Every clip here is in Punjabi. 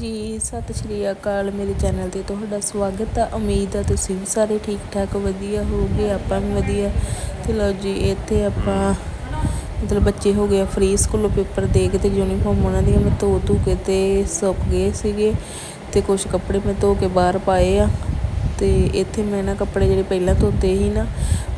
ਜੀ, ਸਤਿ ਸ਼੍ਰੀ ਅਕਾਲ ਮੇਰੇ ਚੈਨਲ ਤੇ ਤੁਹਾਡਾ ਸਵਾਗਤ ਹੈ ਉਮੀਦ ਹੈ ਤੁਸੀਂ ਵੀ ਸਾਰੇ ਠੀਕ ਠਾਕ ਵਧੀਆ ਹੋਵੋਗੇ, ਆਪਾਂ ਵੀ ਵਧੀਆ। ਤੇ ਲਓ ਜੀ, ਇੱਥੇ ਆਪਾਂ ਮਤਲਬ ਬੱਚੇ ਹੋ ਗਏ ਫ੍ਰੀ ਸਕੂਲੋਂ ਪੇਪਰ ਦੇ ਕੇ ਤੇ ਯੂਨੀਫਾਰਮ ਉਹਨਾਂ ਦੀਆਂ ਮੈਂ ਧੋ ਧੂ ਕੇ ਤੇ ਸੁੱਕ ਗਏ ਸੀਗੇ ਤੇ ਕੁਝ ਕੱਪੜੇ ਮੈਂ ਧੋ ਕੇ ਬਾਹਰ ਪਾਏ ਆ। ਤੇ ਇੱਥੇ ਮੈਂ ਨਾ ਕੱਪੜੇ ਜਿਹੜੇ ਪਹਿਲਾਂ ਧੋਤੇ ਸੀ ਨਾ,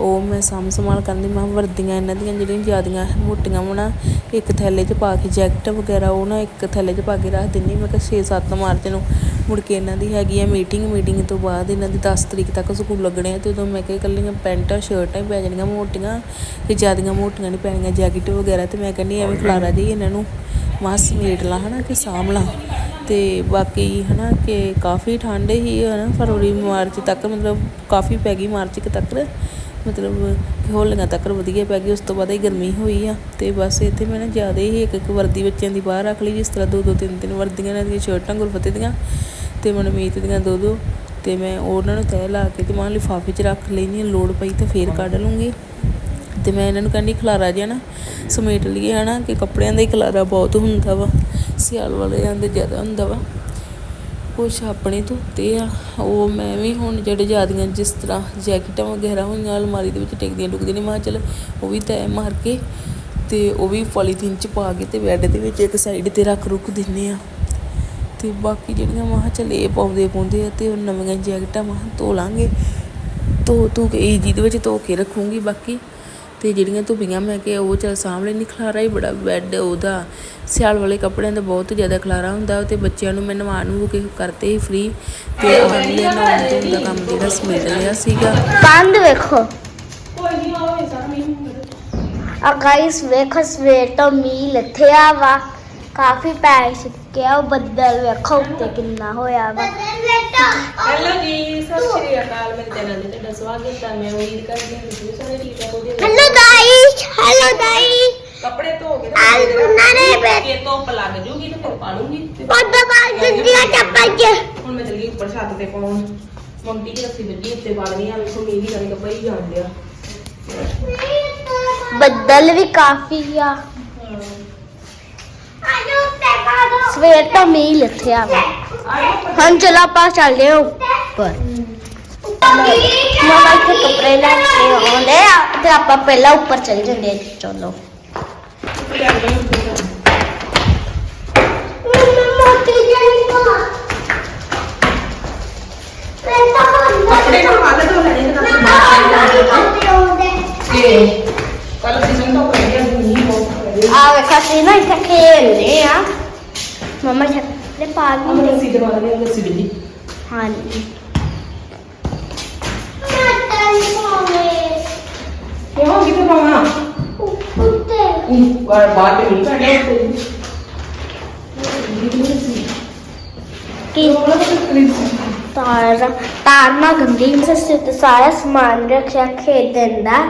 ਉਹ ਮੈਂ ਸਾਂਭ ਸੰਭਾਲ ਕਰਨੀ ਮੈਂ ਕਿਹਾ ਵਰਦੀਆਂ, ਇਹਨਾਂ ਦੀਆਂ ਜਿਹੜੀਆਂ ਜ਼ਿਆਦੀਆਂ ਮੋਟੀਆਂ ਵਾ ਨਾ, ਇੱਕ ਥੈਲੇ 'ਚ ਪਾ ਕੇ ਜੈਕਟ ਵਗੈਰਾ, ਉਹ ਨਾ ਇੱਕ ਥੈਲੇ 'ਚ ਪਾ ਕੇ ਰੱਖ ਦਿੰਨੀ ਮੈਂ ਕਿਹਾ 6-7 ਮਾਰਚ ਨੂੰ ਮੁੜ ਕੇ ਇਹਨਾਂ ਦੀ ਹੈਗੀ ਆ ਮੀਟਿੰਗ ਮੀਟਿੰਗ ਤੋਂ ਬਾਅਦ ਇਹਨਾਂ ਦੀ 10 ਤਰੀਕ ਤੱਕ ਸਕੂਲ ਲੱਗਣੇ ਆ, ਤੇ ਉਦੋਂ ਮੈਂ ਕਿਹਾ ਇਕੱਲੀਆਂ ਪੈਂਟਾਂ, ਸ਼ਰਟਾਂ ਹੀ ਪੈ ਜਾਣੀਆਂ ਮੋਟੀਆਂ ਤੇ ਜ਼ਿਆਦੀਆਂ ਮੋਟੀਆਂ ਨਹੀਂ ਪੈਣੀਆਂ, ਜੈਕਟ ਵਗੈਰਾ ਤੇ ਮੈਂ ਕਹਿੰਦੀ ਐਵੇਂ ਖਲਾਰਾ ਜੀ ਇਹਨਾਂ ਨੂੰ ਮਾਂ ਸਮੇਟ ਲਾ ਹਨਾ, ਕਿ ਸਾਂਭ ਲਾ। ਤੇ ਬਾਕੀ ਹਨਾ ਕਿ ਕਾਫੀ ਠੰਡ ਹੀ ਹਨਾ ਫਰਵਰੀ ਮਾਰਚ ਤੱਕ ਮਤਲਬ ਕਾਫੀ ਪੈ ਗਈ ਮਾਰਚ ਕੁ ਤੱਕ। ਮਤਲਬ ਕਿ ਹੋਲੀਆਂ ਤੱਕ ਵਧੀਆ ਪੈ ਗਈ, ਉਸ ਤੋਂ ਬਾਅਦ ਹੀ ਗਰਮੀ ਹੋਈ ਆ। ਤੇ ਬਸ ਇੱਥੇ ਮੈਂ ਨਾ ਜ਼ਿਆਦਾ ਹੀ ਇੱਕ ਇੱਕ ਵਰਦੀ ਬੱਚਿਆਂ ਦੀ ਬਾਹਰ ਰੱਖ ਲਈ, ਜਿਸ ਤਰ੍ਹਾਂ ਦੋ ਦੋ ਤਿੰਨ ਤਿੰਨ ਵਰਦੀਆਂ ਇਹਨਾਂ ਦੀਆਂ, ਸ਼ਰਟਾਂ ਗੁਰਫਤਿਹ ਦੀਆਂ ਤੇ ਮਨਮੀਤ ਦੀਆਂ ਦੋ ਦੋ ਤੇ ਮੈਂ ਉਹਨਾਂ ਨੂੰ ਤੈਅ ਲਾ ਕੇ ਤੇ ਮਾਂ ਲਿਫਾਫੇ 'ਚ ਰੱਖ ਲੈਣੀ ਲੋੜ ਪਈ ਤਾਂ ਫੇਰ ਕੱਢ ਲੂੰਗੀ। ਤੇ ਮੈਂ ਇਹਨਾਂ ਨੂੰ ਕਹਿੰਦੀ ਖਲਾਰਾ ਜਿਹਾ ਨਾ ਸਮੇਟ ਲਈਏ ਹਨਾ, ਕਿ ਕੱਪੜਿਆਂ ਦਾ ਹੀ ਖਲਾਰਾ ਬਹੁਤ ਹੁੰਦਾ ਵਾ। ਸਿਆਲ ਵਾਲੇ ਦੇ ਜ਼ਿਆਦਾ ਹੁੰਦਾ ਵਾ। ਕੁਛ ਆਪਣੇ ਧੋਤੇ ਆ, ਉਹ ਮੈਂ ਵੀ ਹੁਣ ਜਿਹੜੇ ਜ਼ਿਆਦੀਆਂ ਜਿਸ ਤਰ੍ਹਾਂ ਜੈਕਟਾਂ ਵਗੈਰਾ ਹੋਈਆਂ, ਅਲਮਾਰੀ ਦੇ ਵਿੱਚ ਟਿਕਦੀਆਂ ਟੁਕਦੀਆਂ ਨਹੀਂ ਮੈਂ ਕਿਹਾ ਚੱਲ ਉਹ ਵੀ ਤੈਅ ਮਾਰ ਕੇ ਤੇ ਉਹ ਵੀ ਪੋਲੀਥੀਨ 'ਚ ਪਾ ਕੇ ਤੇ ਬੈੱਡ ਦੇ ਵਿੱਚ ਇੱਕ ਸਾਈਡ ਤੇ ਰੱਖ ਰੁੱਖ ਦਿੰਨੇ ਆ। ਤੇ ਬਾਕੀ ਜਿਹੜੀਆਂ ਮੈਂ ਕਿਹਾ ਚੱਲ ਇਹ ਪਾਉਂਦੇ ਪਾਉਂਦੇ ਆ ਤੇ ਉਹ ਨਵੀਆਂ ਜੈਕਟਾਂ ਮੈਂ ਧੋ ਲਾਂਗੇ। ਧੋ ਧੋ ਕੇ ਇਹ ਜਿਹਦੇ ਵਿੱਚ ਧੋ ਕੇ ਰੱਖੂੰਗੀ ਬਾਕੀ। ਤੇ ਜਿਹੜੀਆਂ ਧੁੱਪੀਆਂ ਮੈਂ ਕਿ ਉਹ ਚੱਲ ਸਾਹਮਣੇ ਨਹੀਂ ਖਲਾਰਾ ਹੀ ਬੜਾ ਬੈੱਡ ਉਹਦਾ। ਸਿਆਲ ਵਾਲੇ ਕੱਪੜਿਆਂ ਦਾ ਬਹੁਤ ਜ਼ਿਆਦਾ ਖਲਾਰਾ ਹੁੰਦਾ ਤੇ ਬੱਚਿਆਂ ਨੂੰ ਮੈਂ ਨਵਾ ਨੂੰ ਕੇ ਕਰਤੇ ਹੀ ਫ੍ਰੀ ਤੇ ਅਗਲੇ ਨਵਾਉਣ ਧੋਣ ਦਾ ਕੰਮ ਜਿਹੜਾ ਸਮੇਟ ਲਿਆ ਸੀਗਾ। ਕੰਧ ਵੇਖੋ। ਆ ਗਾਇਸ ਵੇਖੋ ਸਵੇਰ ਤੋਂ ਮੀਂਹ ਲੱਥਿਆ ਵਾ। ਕਾਫੀ ਪੈ ਚੁੱਕਿਆ ਉਹ ਬੱਦਲ ਵੇਖੋ ਉੱਤੇ ਕਿੰਨਾ ਹੋਇਆ ਵਾ। ਹੈਲੋ ਜੀ ਸਤਿ ਸ਼੍ਰੀ ਅਕਾਲ ਮੇਰੇ ਚੈਨਲ ਤੇ ਤੁਹਾਡਾ ਸਵਾਗਤ ਹੈ ਮੈਂ ਉਮੀਦ ਕਰਦੀ ਹਾਂ ਕਿ ਤੁਸੀਂ ਸਾਰੇ ਠੀਕ ਠਾਕ ਹੋਗੇ ਹੈਲੋ ਗਾਇਸ ਹੈਲੋ ਗਾਇਸ ਕੱਪੜੇ ਧੋ ਕੇ ਆ ਨਾਰੇ ਬੇ ਤੇ ਧੁੱਪ ਲੱਗ ਜੂਗੀ ਤੇ ਫਿਰ ਪਾ ਲੂੰਗੀ ਤੇ ਪੱਦਾ ਬਾਲ ਜੰਦੀਆਂ ਚੱਪਲ ਚ ਹੁਣ ਮੈਂ ਚੱਲੀ ਉੱਪਰ ਛੱਤ ਤੇ ਪਾਉਣ ਮੰਮੀ ਦੀ ਰੱਸੀ ਵੱਜੀ ਉੱਤੇ ਬਾਲਣੀ ਆ ਵੇਖੋ ਮੀਂਹ ਦੀ ਗੱਲ ਪਈ ਜਾਣ ਡਿਆ ਬੱਦਲ ਵੀ ਕਾਫੀ ਆ ਸਵੇਰ ਤੋਂ ਮੀਂਹ ਲੱਥਿਆ ਵਾ ਹੁਣ ਚਲੋ ਆਪਾਂ ਚੱਲਦੇ ਹਾਂ ਉੱਪਰ ਮਮਾ ਇੱਥੇ ਕੱਪੜੇ ਲੈ ਕੇ ਆਉਂਦੇ ਆ ਤੇ ਆਪਾਂ ਪਹਿਲਾਂ ਉੱਪਰ ਚੱਲ ਜਾਂਦੇ ਆ ਚਲੋ ਕੱਪੜੇ ਨੂੰ ਹੱਥ ਧੋ ਲੈਣੇ ਤੇ ਕੱਲ ਸੀਜ਼ਨ ਤੋਂ ਪਹਿਲੇ ਪੈ ਰਿਹਾ ਆ ਵੇਖੋ ਅਸੀਂ ਨਾ ਇੱਥੇ ਖੇਡਦੇ ਆ ਮਮਾ ਛੱਤੇ ਪਾ ਰੱਸੀ ਦੇ ਬਾਲਣੇ ਰੱਸੀ ਵੱਜੀ ਹਾਂਜੀ। ਕਿਉਂ ਕਿਤੇ ਪਾਉਣਾ। ਬਾਹਰ ਬਾਹਰ ਤੇ ਨਹੀਂ ਕੱਢਿਆ ਉੱਤੇ। ਕੀ? ਤਾਰ ਤਾਰ ਨਾ ਗੰਦੀ ਸੱਸੇ ਤੇ ਸਾਰਾ ਸਮਾਨ ਰੱਖਿਆ ਖੇਡਣ ਦਾ।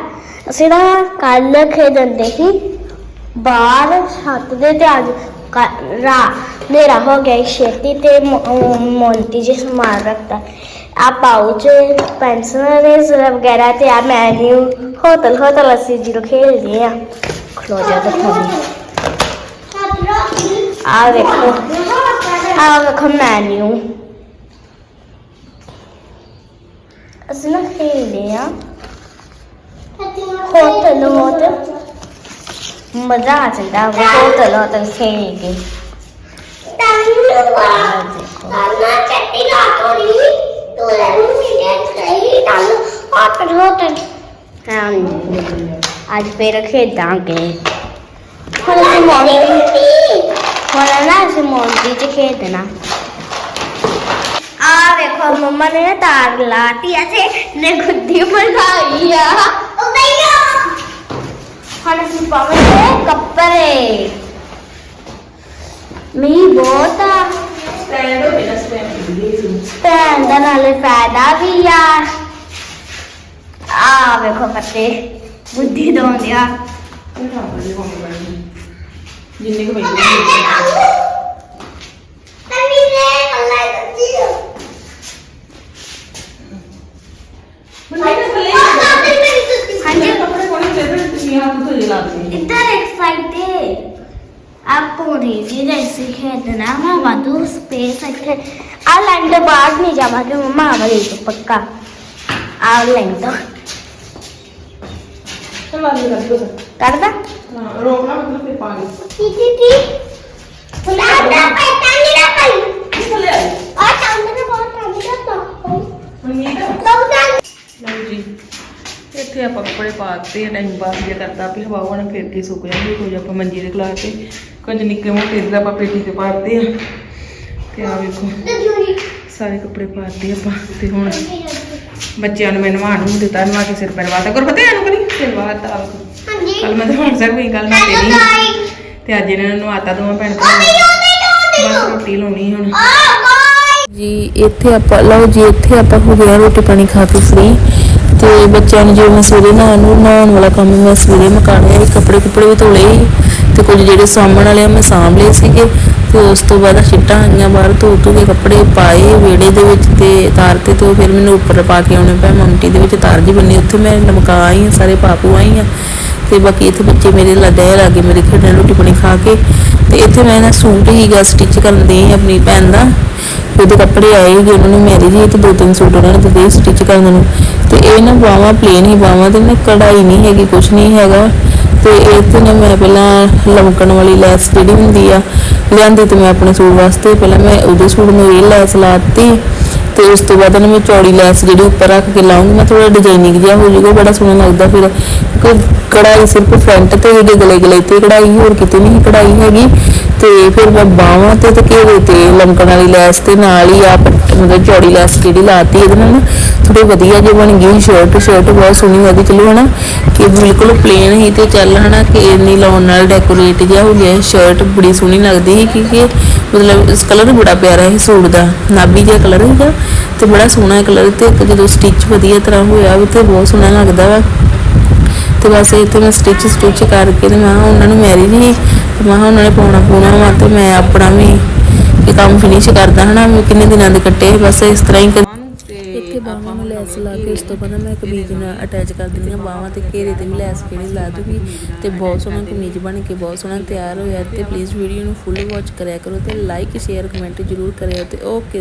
ਅਸੀਂ ਨਾ ਕੱਲ ਖੇਡਣ ਸੀ। ਬਾਹਰ ਛੱਤ ਦੇ ਤੇ ਅੱਜ ਰਾ ਹਨੇਰਾ ਹੋ ਗਿਆ ਛੇਤੀ ਤੇ ਮੋਂਟੀ ਜੀ ਸਮਾਨ ਰੱਖਦਾ ਆ ਪਾਉਚ ਪੈਨਸਲ ਵਗੈਰਾ ਤੇ ਆ ਮੈਨੂ ਹੋਟਲ ਹੋਟਲ ਅਸੀਂ ਜਦੋਂ ਖੇਡਦੇ ਆ ਖਲੋ ਜਾ ਦੇਖੋ ਆ ਵੇਖੋ। ਆ ਵੇਖੋ ਮੈਨੂ ਅਸੀਂ ਨਾ ਖੇਡਦੇ ਆ ਹੋਟਲ ਹੋਟਲ ਮਜ਼ਾ ਆ ਜਾਂਦਾ। ਵਾ ਹੋਟਲ ਹੋਟਲ ਖੇਡ ਕੇ ਹਾਂਜੀ ਅੱਜ ਫੇਰ ਖੇਡਾਂਗੇ। ਹੁਣ ਅਸੀਂ ਮੌਂਟੀ ਹੁਣ ਨਾ ਅਸੀਂ ਮੌਂਟੀ ਚ ਖੇਡਣਾ। ਆ ਵੇਖੋ, ਮੰਮਾ ਨੇ ਨਾ ਤਾਰ ਲਾਤੀ ਆ ਤੇ ਨੇ ਗੁੱਡੀ ਬਣਾਈ ਆ ਉਹ ਭਈਆ ਪਾਵਾਂਗੇ ਕੱਪੜੇ ਮੀਂਹ ਬਹੁਤ ਭੈਣ ਦਾ ਨਾਲੇ ਫਾਇਦਾ ਵੀ ਆ ਆ ਵੇਖੋ ਕੱਤੇ ਬੁੱਧੀ ਦੋਂਦਿਆ ਜਿੰਨੇ ਕੁ ਪੈਸੇ ਤੰਨੀ ਨੇ ਅੱਲਾ ਦਿੱਤੀ ਹਾਂਜੀ ਕੱਪੜੇ ਕੋਲ ਤੇ ਤੁਸੀਂ ਹੱਥ ਧੋ ਲਾ ਦੇ ਇੱਧਰ ਇੱਕ ਸਾਈਡ ਤੇ ਆਪੋ ਰੇਜੀ ਜੈਸੇ ਖੇਡਣਾ ਮੈਂ ਵਾਧੂ ਸਪੇਸ ਇੱਥੇ ਆ ਲਾਈਨ ਦੇ ਬਾਹਰ ਨਹੀਂ ਜਾਵਾਂਗੇ ਮਮਾ ਆ ਵਾਲੀ ਤੋਂ ਪੱਕਾ ਆ ਲਾਈਨ ਤੋਂ ਚਲ ਆ ਜਾ ਕਰ ਕਰਦਾ ਹਾਂ ਰੋਕਣਾ ਮਤਲਬ ਫਿਰ ਪਾ ਗਈ ਕੀ ਕੀ ਕੀ ਨਾ ਨਾ ਪੈ ਟਾਂਗੀ ਨਾ ਪਈ ਥੱਲੇ ਆ ਆ ਟਾਂਗੀ ਨਾ ਬਹੁਤ ਟਾਂਗੀ ਨਾ ਤਾਂ ਮਨਮੀਤ ਤਾਂ ਟਾਂਗੀ ਲਓ ਜੀ ਇੱਥੇ ਆਪਾਂ ਕੱਪੜੇ ਪਾਤੇ ਟਾਈਮ ਪਾਸ ਜੇ ਕਰਦਾ ਵੀ ਹਵਾ ਹੋਣਾ ਫਿਰ ਕੇ ਸੁੱਕ ਜਾਂਦੇ ਕੁਝ ਆਪਾਂ ਮੰਜੀ ਦੇ ਖਲਾ ਕੇ ਕੁਝ ਨਿੱਕੇ ਮੋਟੇ ਇਧਰ ਆਪਾਂ ਪੇਟੀ ਤੇ ਪਾਤੇ ਆ। ਤੇ ਆ ਵੇਖੋ ਤੇ ਸਾਰੇ ਕੱਪੜੇ ਪਾਤੇ ਆਪਾਂ ਤੇ ਹੁਣ ਬੱਚਿਆਂ ਨੂੰ ਮੈਂ ਨੂੰ ਦਿੱਤਾ ਨਵਾ ਕੇ ਸਿਰ ਪੈਰਵਾਤਾ ਕਰ ਪਤਾ ਇਹਨੂੰ ਕਰੀ ਸਿਰ ਵਾਤਾ ਹਾਂਜੀ। ਕੱਲ ਮੈਂ ਦਿਖਾਉਣ ਸਕ ਵੀ ਕੱਲ ਨਾ ਹੈਲੋ ਤੇਰੀ ਤੇ ਅੱਜ ਇਹਨਾਂ ਨੂੰ ਨਵਾਤਾ ਦੋਵਾਂ ਭੈਣ ਭਰਾ ਬਸ ਰੋਟੀ ਲਾਉਣੀ ਹੁਣ। ਜੀ ਇੱਥੇ ਆਪਾਂ ਲਓ ਜੀ ਇੱਥੇ ਆਪਾਂ ਹੋ ਗਿਆ ਰੋਟੀ ਪਾਣੀ ਖਾ ਕੇ ਫ੍ਰੀ ਤੇ ਬੱਚਿਆਂ ਨੂੰ ਜਿਵੇਂ ਮੈਂ ਸਵੇਰੇ ਨਹਾਉਣ ਨੂੰ, ਨਹਾਉਣ ਵਾਲਾ ਕੰਮ ਮੈਂ ਸਵੇਰੇ ਮੁਕਾਣਿਆ ਸੀ, ਕੱਪੜੇ ਕੁੱਪੜੇ ਵੀ ਧੋਲੇ ਤੇ ਕੁਝ ਜਿਹੜੇ ਸਾਂਭਣ ਵਾਲੇ ਮੈਂ ਸਾਂਭ ਲਏ ਸੀਗੇ ਤੇ ਉਸ ਤੋਂ ਬਾਅਦ ਛਿੱਟਾਂ ਆਈਆਂ ਬਾਹਰ ਧੋ ਧੋ ਕੇ ਕੱਪੜੇ ਪਾਏ ਵਿਹੜੇ ਦੇ ਵਿੱਚ ਤੇ ਤਾਰ ਤੇ ਤੋਂ ਫਿਰ ਮੈਨੂੰ ਉੱਪਰ ਪਾ ਕੇ ਆਉਣੇ ਪਏ ਮਮਟੀ ਦੇ ਵਿੱਚ ਤਾਰ ਜੀ ਬੰਨੀ, ਉੱਥੇ ਮੈਂ ਨਮਕਾ ਆਈ ਹਾਂ, ਸਾਰੇ ਪਾਪੂ ਆਈ ਹਾਂ ਤੇ ਬਾਕੀ ਇੱਥੇ ਬੱਚੇ ਮੇਰੇ ਲੱਡੇ ਲਾਗੇ ਮੇਰੇ ਖੇਡਣ ਰੋਟੀ ਪਾਣੀ ਖਾ ਕੇ ਤੇ ਇੱਥੇ ਮੈਂ ਨਾ ਸੂਟ ਹੀਗਾ ਸਟਿਚ ਕਰਨ ਦੇ ਆਪਣੀ ਭੈਣ ਦਾ, ਉਹਦੇ ਕੱਪੜੇ ਆਏ ਕਿ ਉਹਨਾਂ ਨੂੰ ਮੈਰਿਜ ਹੀ ਤੇ ਦੋ ਤਿੰਨ ਸੂਟ ਉਹਨਾਂ ਨੇ ਦਿੱਤੇ ਸਟਿਚ ਕਰਨ ਨੂੰ ਤੇ ਇਹ ਨਾ ਬਾਹਾਂ ਪਲੇਨ ਹੀ ਬਾਹਾਂ ਤੇ ਨਾ ਕਢਾਈ ਨਹੀਂ ਹੈਗੀ, ਕੁਛ ਨਹੀਂ ਹੈਗਾ। ਤੇ ਇਹ ਤੇ ਨਾ ਮੈਂ ਪਹਿਲਾਂ ਲਮਕਣ ਵਾਲੀ ਲੈਸ ਜਿਹੜੀ ਹੁੰਦੀ ਆ, ਲਿਆਂਦੀ ਤੇ ਮੈਂ ਆਪਣੇ ਸੂਟ ਵਾਸਤੇ, ਪਹਿਲਾਂ ਮੈਂ ਉਹਦੇ ਸੂਟ ਨੂੰ ਇਹ ਲੈਸ ਲਾਤੀ। ਤੇ ਉਸ ਤੋਂ ਬਾਅਦ ਮੈਂ ਚੌੜੀ ਲੈਸ ਜਿਹੜੀ ਉੱਪਰ ਰੱਖ ਕੇ ਲਾਉਂਗੀ ਮੈਂ ਥੋੜਾ ਡਿਜ਼ਾਈਨਿੰਗ ਜਿਹਾ ਹੋ ਜਾਊਗਾ, ਬੜਾ ਸੋਹਣਾ ਲੱਗਦਾ ਫਿਰ। ਕਢਾਈ ਸਿਰਫ ਫਰੰਟ ਤੇ ਹੈਗੀ ਗਲੇ ਗਲੇ ਤੇ ਕਢਾਈ ਹੋਰ ਕਿਤੇ ਨਹੀਂ ਕਢਾਈ ਹੈਗੀ। ਤੇ ਫਿਰ ਮੈਂ ਬਾਹਾਂ ਤੇ ਤੇ ਘੇਰੇ ਤੇ ਲਮਕਣ ਵਾਲੀ ਲੈਸ ਤੇ ਨਾਲ ਹੀ ਆ ਮਤਲਬ ਚੌੜੀ ਲੈਸ ਜਿਹੜੀ ਲਾਤੀ, ਇਹਦੇ ਨਾਲ ਥੋੜੀ ਵਧੀਆ ਜਿਹੀ ਬਣ ਗਈ ਸ਼ਰਟ ਸ਼ਰਟ ਬਹੁਤ ਸੋਹਣੀ ਲੱਗੀ ਚਲੋ ਹਨਾ ਕਿ ਬਿਲਕੁਲ ਪਲੇਨ ਹੀ ਤੇ ਚੱਲ ਹਨਾ ਕਿ ਇੰਨੀ ਲਾਉਣ ਨਾਲ ਡੈਕੋਰੇਟ ਜਿਹਾ ਹੋ ਗਿਆ ਸ਼ਰਟ ਬੜੀ ਸੋਹਣੀ ਲੱਗਦੀ ਸੀ ਕਿਉਂਕਿ ਮਤਲਬ ਇਸ ਕਲਰ ਬੜਾ ਪਿਆਰਾ ਹੈ ਸੂਟ ਦਾ ਨਾਭੀ ਜਿਹਾ ਕਲਰ ਹੈਗਾ ਤੇ ਬੜਾ ਸੋਹਣਾ ਕਲਰ ਤੇ ਜਦੋਂ ਸਟਿਚ ਵਧੀਆ ਤਰ੍ਹਾਂ ਹੋਇਆ ਵੀ ਤੇ ਬਹੁਤ ਸੋਹਣਾ ਲੱਗਦਾ ਵਾ। ਤੇ ਬਸ ਇੱਥੇ ਮੈਂ ਸਟਿਚ ਸਟਿਚ ਕਰਕੇ ਤੇ ਮੈਂ ਕਿਹਾ ਉਹਨਾਂ ਨੂੰ ਮੈਰਿਜ ਹੀ ਤੇ ਮੈਂ ਕਿਹਾ ਉਹਨਾਂ ਨੇ ਪਾਉਣਾ ਪੂਣਾ ਵਾ ਤੇ ਮੈਂ ਆਪਣਾ ਵੀ ਇਹ ਕੰਮ ਫਿਨਿਸ਼ ਕਰਦਾ ਹਨਾ ਮੈਂ ਕਿੰਨੇ ਦਿਨਾਂ ਦੇ ਕੱਟੇ ਬਸ ਇਸ ਤਰ੍ਹਾਂ ਹੀ ਇੱਥੇ ਬਾਹਾਂ ਲੈਸ ਲਾ ਕੇ ਉਸ ਤੋਂ ਬਾਅਦ ਮੈਂ ਕਮੀਜ਼ ਨਾਲ ਅਟੈਚ ਕਰ ਦਿੰਦੀ ਹਾਂ ਬਾਹਾਂ ਤੇ ਘੇਰੇ ਤੇ ਵੀ ਲੈਸ ਕਿਹੜੀ ਲਾ ਦੂਗੀ ਤੇ ਬਹੁਤ ਸੋਹਣਾ ਕਮੀਜ਼ ਬਣ ਕੇ ਬਹੁਤ ਸੋਹਣਾ ਤਿਆਰ ਹੋਇਆ ਤੇ ਪਲੀਜ਼ ਵੀਡੀਓ ਨੂੰ ਫੁੱਲ ਵਾਚ ਕਰਿਆ ਕਰੋ ਤੇ ਲਾਈਕ ਸ਼ੇਅਰ ਕਮੈਂਟ ਜ਼ਰੂਰ ਕਰਿਓ ਤੇ ਓਕੇ